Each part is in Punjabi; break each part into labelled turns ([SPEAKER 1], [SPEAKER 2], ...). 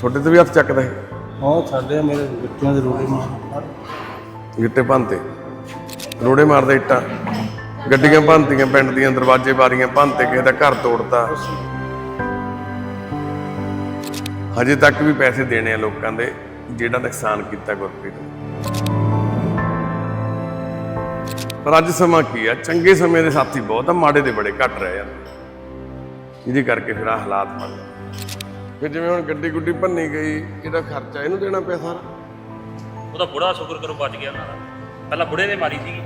[SPEAKER 1] ਤੁਹਾਡੇ ਤੇ ਵੀ ਹੱਥ ਚੱਕਦਾ ਹੈ?
[SPEAKER 2] ਉਹ ਸਾਡੇ ਮੇਰੇ ਬੱਚਿਆਂ ਦੇ ਰੋਲੇ ਮਾਰ
[SPEAKER 1] ਗਿੱਟੇ ਭੰਨਤੇ। ਰੋੜੇ ਮਾਰਦੇ ਇੱਟਾਂ। ਗੱਡੀਆਂ ਭੰਨਤੀਆਂ ਪਿੰਡ ਦੀਆਂ ਦਰਵਾਜ਼ੇ ਬਾਰੀਆਂ ਭੰਨਤੇ ਕਿਸੇ ਦਾ ਘਰ ਤੋੜਤਾ। ਹਜੇ ਤੱਕ ਵੀ ਪੈਸੇ ਦੇਣੇ ਆ ਲੋਕਾਂ ਦੇ ਜਿਹੜਾ ਨੁਕਸਾਨ ਕੀਤਾ ਗੁਰਪ੍ਰੀਤ ਨੇ। ਪਰ ਅੱਜ ਸਮਾਂ ਕੀ ਆ? ਚੰਗੇ ਸਮੇਂ ਦੇ ਸਾਥੀ ਬਹੁਤ ਆ ਮਾੜੇ ਦੇ ਬੜੇ ਘੱਟ ਰਹੇ ਜਾਂਦੇ ਜਿਹਦੇ ਕਰਕੇ ਫਿਰ ਆ ਹਾਲਾਤ ਬਣ ਗਏ। ਫਿਰ ਜਿਵੇਂ ਹੁਣ ਗੱਡੀ ਗੁੱਡੀ ਭੰਨੀ ਗਈ ਇਹਦਾ ਖਰਚਾ ਇਹਨੂੰ ਦੇਣਾ ਪਿਆ ਸਾਰਾ?
[SPEAKER 3] ਉਹਦਾ ਬੁੜਾ ਸ਼ੁਕਰ ਕਰੋ ਬਚ ਗਿਆ ਉਹਨਾਂ ਦਾ। ਪਹਿਲਾਂ ਬੁੜੇ ਨੇ ਮਾਰੀ ਸੀਗੀ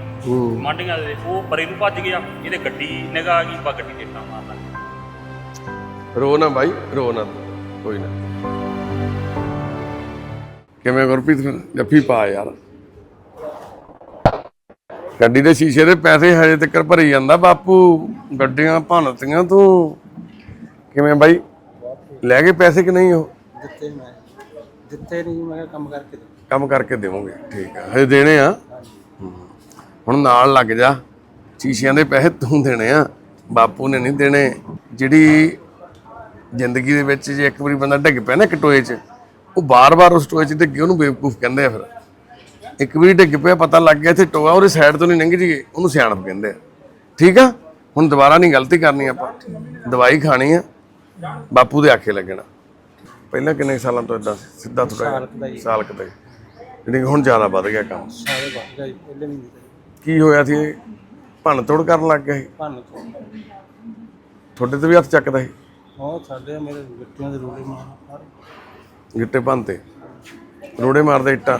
[SPEAKER 3] ਮਾਂਡੀਆਂ ਦੇ ਉਹ ਪਰੇ ਨੂੰ ਭੱਜ ਗਿਆ ਇਹਦੇ ਗੱਡੀ ਨਿਗਾਹ ਆ ਗਈ ਬਾ ਗੱਡੀ ਦੇ ਟਾਂ ਮਾਰਦਾ
[SPEAKER 1] ਰੋ ਨਾ ਬਾਈ ਰੋ ਨਾ ਕੋਈ ਨਾ। ਕਿਵੇਂ ਗੁਰਪ੍ਰੀਤ ਫਿਰ? ਜੱਫੀ ਪਾ ਯਾਰ। ਗੱਡੀ ਦੇ ਸ਼ੀਸ਼ੇ ਦੇ ਪੈਸੇ ਹਜੇ ਤੱਕ ਭਰੀ ਜਾਂਦਾ ਬਾਪੂ ਗੱਡੀਆਂ ਭੰਨਤੀਆਂ ਤੂੰ। ਕਿਵੇਂ ਬਾਈ? ਲੈ ਗਏ ਪੈਸੇ ਕਿ ਨਹੀਂ ਉਹ?
[SPEAKER 2] ਦਿੱਤੇ ਮੈਂ। ਦਿੱਤੇ ਨਹੀਂ ਮੈਂ ਕਿਹਾ ਕੰਮ ਕਰਕੇ ਦੇ
[SPEAKER 1] ਕੰਮ ਕਰਕੇ ਦੇਵੋਗੇ ਠੀਕ ਆ। ਹਜੇ ਦੇਣੇ ਆ? ਹੂੰ। ਹੁਣ ਨਾਲ ਲੱਗ ਜਾ। ਸ਼ੀਸ਼ਿਆਂ ਦੇ ਪੈਸੇ ਤੂੰ ਦੇਣੇ ਆ। ਬਾਪੂ ਨੇ ਨਹੀਂ ਦੇਣੇ। ਜਿਹੜੀ ਜ਼ਿੰਦਗੀ ਦੇ ਵਿੱਚ ਜੇ ਇੱਕ ਵਾਰੀ ਬੰਦਾ ਡਿੱਗ ਪਿਆ ਨਾ ਇੱਕ ਟੋਏ 'ਚ ਉਹ ਬਾਰ-ਬਾਰ ਉਸ ਟੋਏ 'ਚ ਡਿੱਗੇ ਉਹਨੂੰ ਬੇਵਕੂਫ ਕਹਿੰਦੇ ਆ ਫਿਰ। ਇੱਕ ਵਾਰੀ ਡਿੱਗ ਪਿਆ ਪਤਾ ਲੱਗ ਗਿਆ ਇੱਥੇ ਟੋਆ ਉਹਦੇ ਸਾਈਡ ਤੋਂ ਨਹੀਂ ਲੰਘ ਜੀਏ ਉਹਨੂੰ ਸਿਆਣਪ ਕਹਿੰਦੇ ਆ। ਠੀਕ ਆ? ਹੁਣ ਦੁਬਾਰਾ ਨਹੀਂ ਗਲਤੀ ਕਰਨੀ ਆਪਾਂ। ਦਵਾਈ ਖਾਣੀ ਆ। ਬਾਪੂ ਦੇ ਆਖੇ ਲੱਗਣਾ। ਪਹਿਲਾਂ ਕਿੰਨੇ ਸਾਲਾਂ ਤੋਂ ਇਦਾਂ ਸਿੱਧਾ ਤੁਰਿਆ। ਸਾਲ ਕਿਤੇ ਜਿਹੜੀ ਹੁਣ ਜ਼ਿਆਦਾ ਵੱਧ ਗਿਆ ਕੰਮ।
[SPEAKER 2] ਸਾਰੇ ਵੱਧ ਗਏ ਪਹਿਲੇ ਨਹੀਂ ਦਿੱਤੇ
[SPEAKER 1] ਕੀ ਹੋਇਆ ਸੀ? ਭੰਨ ਤੋੜ ਕਰਨ ਲੱਗ
[SPEAKER 2] ਭੰਨ ਤੋਂ
[SPEAKER 1] ਤੁਹਾਡੇ ਤੇ ਵੀ ਹੱਥ ਚੱਕਦਾ ਸੀ?
[SPEAKER 2] ਉਹ ਸਾਡੇ ਮੇਰੇ ਬੱਚਿਆਂ ਦੇ ਰੋਲੇ ਮਾਰ
[SPEAKER 1] ਗਿੱਟੇ ਭੰਨਤੇ। ਰੋੜੇ ਮਾਰਦੇ ਇੱਟਾਂ।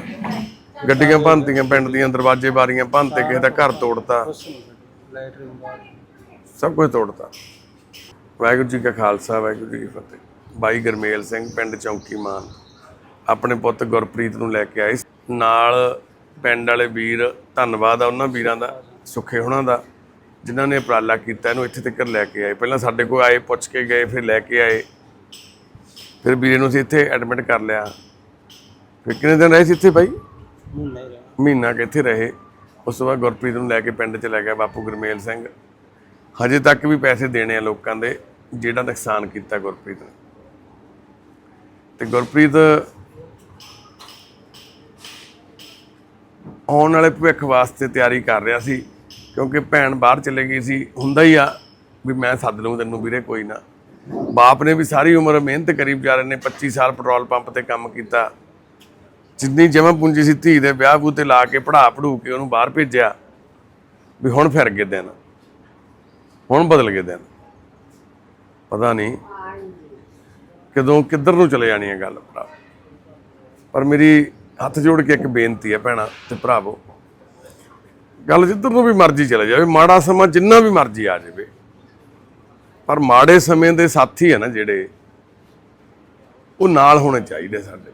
[SPEAKER 1] ਗੱਡੀਆਂ ਭੰਨਤੀਆਂ ਪਿੰਡ ਦੀਆਂ ਦਰਵਾਜ਼ੇ ਬਾਰੀਆਂ ਭੰਨਤੇ ਕਿਸੇ ਦਾ ਘਰ ਤੋੜਤਾ। ਸਭ ਕੁਝ ਤੋੜਤਾ। ਵਾਹਿਗੁਰੂ ਜੀ ਕਾ ਖਾਲਸਾ ਵਾਹਿਗੁਰੂ ਜੀ ਕੀ ਫਤਿਹ। ਬਾਈ ਗਰਮੇਲ ਸਿੰਘ ਪਿੰਡ ਚੌਂਕੀ ਮਾਨ। ਆਪਣੇ ਪੁੱਤ ਗੁਰਪ੍ਰੀਤ ਨੂੰ ਲੈ ਕੇ ਆਏ। ਨਾਲ ਪਿੰਡ ਵਾਲੇ ਵੀਰ ਧੰਨਵਾਦ ਆ ਉਹਨਾਂ ਵੀਰਾਂ ਦਾ ਸੁੱਖੇ ਹੋਣਾ ਦਾ ਜਿਨ੍ਹਾਂ ਨੇ ਉਪਰਾਲਾ ਕੀਤਾ ਇਹਨੂੰ ਇੱਥੇ ਤੱਕ ਲੈ ਕੇ ਆਏ। ਪਹਿਲਾਂ ਸਾਡੇ ਕੋਲ ਆਏ ਪੁੱਛ ਕੇ ਗਏ ਫਿਰ ਲੈ ਕੇ ਆਏ। ਫਿਰ ਵੀਰੇ ਨੂੰ ਅਸੀਂ ਇੱਥੇ ਐਡਮਿਟ ਕਰ ਲਿਆ। ਫਿਰ ਕਿੰਨੇ ਦਿਨ ਰਹੇ ਸੀ ਇੱਥੇ ਬਾਈ?
[SPEAKER 2] ਮਹੀਨਾ ਹੀ ਰਿਹਾ।
[SPEAKER 1] ਮਹੀਨਾ ਕੁ ਇੱਥੇ ਰਹੇ। ਉਸ ਤੋਂ ਬਾਅਦ ਗੁਰਪ੍ਰੀਤ ਨੂੰ ਲੈ ਕੇ ਪਿੰਡ ਚ ਲੈ ਗਿਆ ਬਾਪੂ ਗੁਰਮੇਲ ਸਿੰਘ। ਹਜੇ ਤੱਕ ਵੀ ਪੈਸੇ ਦੇਣੇ ਆ ਲੋਕਾਂ ਦੇ। ਜਿਹੜਾ ਨੁਕਸਾਨ ਕੀਤਾ ਗੁਰਪ੍ਰੀਤ ਨੇ। ਤੇ ਗੁਰਪ੍ਰੀਤ ਆਉਣ ਵਾਲੇ ਭਵਿੱਖ ਵਾਸਤੇ ਤਿਆਰੀ ਕਰ ਰਿਹਾ ਸੀ, ਕਿਉਂਕਿ ਭੈਣ ਬਾਹਰ ਚਲੇ ਗਈ ਸੀ, ਹੁੰਦਾ ਹੀ ਆ ਵੀ ਮੈਂ ਸੱਦ ਲਊਂ ਤੈਨੂੰ ਵੀਰੇ, ਕੋਈ ਨਾ। ਬਾਪ ਨੇ ਵੀ ਸਾਰੀ ਉਮਰ ਮਿਹਨਤ ਕਰੀ ਵਿਚਾਰੇ ਨੇ 25 ਸਾਲ ਪੈਟਰੋਲ ਪੰਪ ਤੇ ਕੰਮ ਕੀਤਾ। ਜਿੰਨੀ ਜਮਾ ਪੂੰਜੀ ਸੀ ਧੀ ਦੇ ਵਿਆਹ ਤੇ ਲਾ ਕੇ ਪੜਾ ਪੜੂ ਕੇ ਉਹਨੂੰ ਬਾਹਰ ਭੇਜਿਆ, ਵੀ ਹੁਣ ਫਿਰ ਗਏ ਦਿਨ। ਹੁਣ ਬਦਲ ਗਏ ਦਿਨ। ਪਤਾ ਨਹੀਂ ਕਦੋਂ ਕਿੱਧਰ ਨੂੰ ਚਲੇ ਜਾਣੀ ਹੈ ਗੱਲ ਭਰਾ। ਪਰ ਮੇਰੀ ਹੱਥ ਜੋੜ ਕੇ ਇੱਕ ਬੇਨਤੀ ਹੈ ਭੈਣਾ ਤੇ ਭਰਾਵੋ। ਗੱਲ ਜਿੱਧਰ ਨੂੰ ਵੀ ਮਰਜ਼ੀ ਚਲੇ ਜਾਵੇ, ਮਾੜਾ ਸਮਾਂ ਜਿੰਨਾ ਵੀ ਮਰਜ਼ੀ ਆ ਜਾਵੇ। ਪਰ ਮਾੜੇ ਸਮੇਂ ਦੇ ਸਾਥੀ ਹੈ ਨਾ ਜਿਹੜੇ, ਉਹ ਨਾਲ ਹੋਣੇ ਚਾਹੀਦੇ ਸਾਡੇ।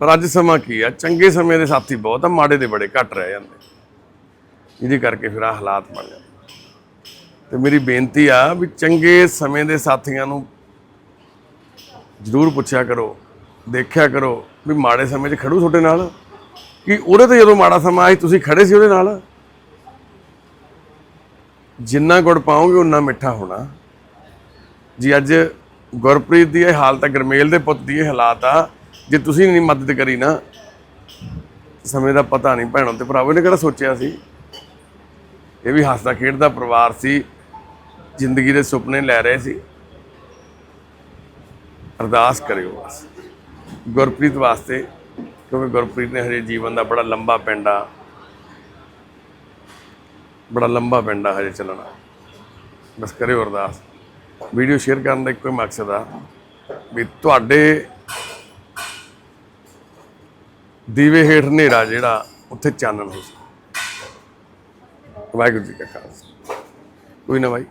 [SPEAKER 1] ਪਰ ਅੱਜ ਸਮਾਂ ਕੀ ਆ? ਚੰਗੇ ਸਮੇਂ ਦੇ ਸਾਥੀ ਬਹੁਤ ਆ, ਮਾੜੇ ਦੇ ਬੜੇ ਘੱਟ ਰਹਿ ਜਾਂਦੇ। ਜਿਹਦੇ ਕਰਕੇ ਫਿਰ ਆ ਹਾਲਾਤ ਬਣ ਜਾਂਦੇ। ਤੇ ਮੇਰੀ ਬੇਨਤੀ ਆ ਵੀ ਚੰਗੇ ਸਮੇਂ ਦੇ ਸਾਥੀਆਂ ਨੂੰ ਜ਼ਰੂਰ ਪੁੱਛਿਆ ਕਰੋ, ਦੇਖਿਆ ਕਰੋ ਵੀ ਮਾੜੇ ਸਮੇਂ 'ਚ ਖੜੂ ਤੁਹਾਡੇ ਨਾਲ। ਕਿ ਉਹਦੇ ਤੇ ਜਦੋਂ ਮਾੜਾ ਸਮਾਂ ਆਇਆ ਤੁਸੀਂ ਖੜੇ ਸੀ ਉਹਦੇ ਨਾਲ? ਜਿੰਨਾ ਗੁੜ ਪਾਓਗੇ, ਉਨਾ ਮਿੱਠਾ ਹੋਣਾ। ਜੀ, ਅੱਜ ਗੁਰਪ੍ਰੀਤ ਦੀ ਇਹ ਹਾਲਤ ਆ, ਗਰਮੇਲ ਦੇ ਪੁੱਤ ਦੀ ਇਹ ਹਾਲਾਤ ਆ, ਜੇ ਤੁਸੀਂ ਨਹੀਂ ਮਦਦ ਕਰੀ ਨਾ, ਸਮੇਂ ਦਾ ਪਤਾ ਨਹੀਂ ਭੈਣੋਂ ਤੇ ਭਰਾਵੋ ਨੇ ਕਿਹੜਾ ਸੋਚਿਆ ਸੀ? ਇਹ ਵੀ ਹੱਸਦਾ ਖੇਡਦਾ ਪਰਿਵਾਰ ਸੀ। ਜ਼ਿੰਦਗੀ ਦੇ ਸੁਪਨੇ ਲੈ ਰਹੇ ਸੀ। ਅਰਦਾਸ ਕਰਿਓ ਬਸ। ਗੁਰਪ੍ਰੀਤ ਵਾਸਤੇ, ਕਿਉਂਕਿ ਗੁਰਪ੍ਰੀਤ ਨੇ ਹਜੇ ਜੀਵਨ ਦਾ ਬੜਾ ਲੰਬਾ ਪਿੰਡਾ ਬੜਾ ਲੰਬਾ ਪਿੰਡਾ ਹਜੇ ਚੱਲਣਾ। ਬਸ ਕਰਿਓ ਅਰਦਾਸ। ਵੀਡੀਓ ਸ਼ੇਅਰ ਕਰਨ ਦਾ ਇੱਕੋ ਹੀ ਮਕਸਦ ਆ ਵੀ ਤੁਹਾਡੇ ਦੀਵੇ ਹੇਠ ਹਨੇਰਾ ਜਿਹੜਾ ਉੱਥੇ ਚਾਨਣ ਹੋ ਸਕੇ। ਵਾਹਿਗੁਰੂ ਜੀ ਕਾ ਖਾਲਸਾ। ਕੋਈ ਨਾ ਭਾਈ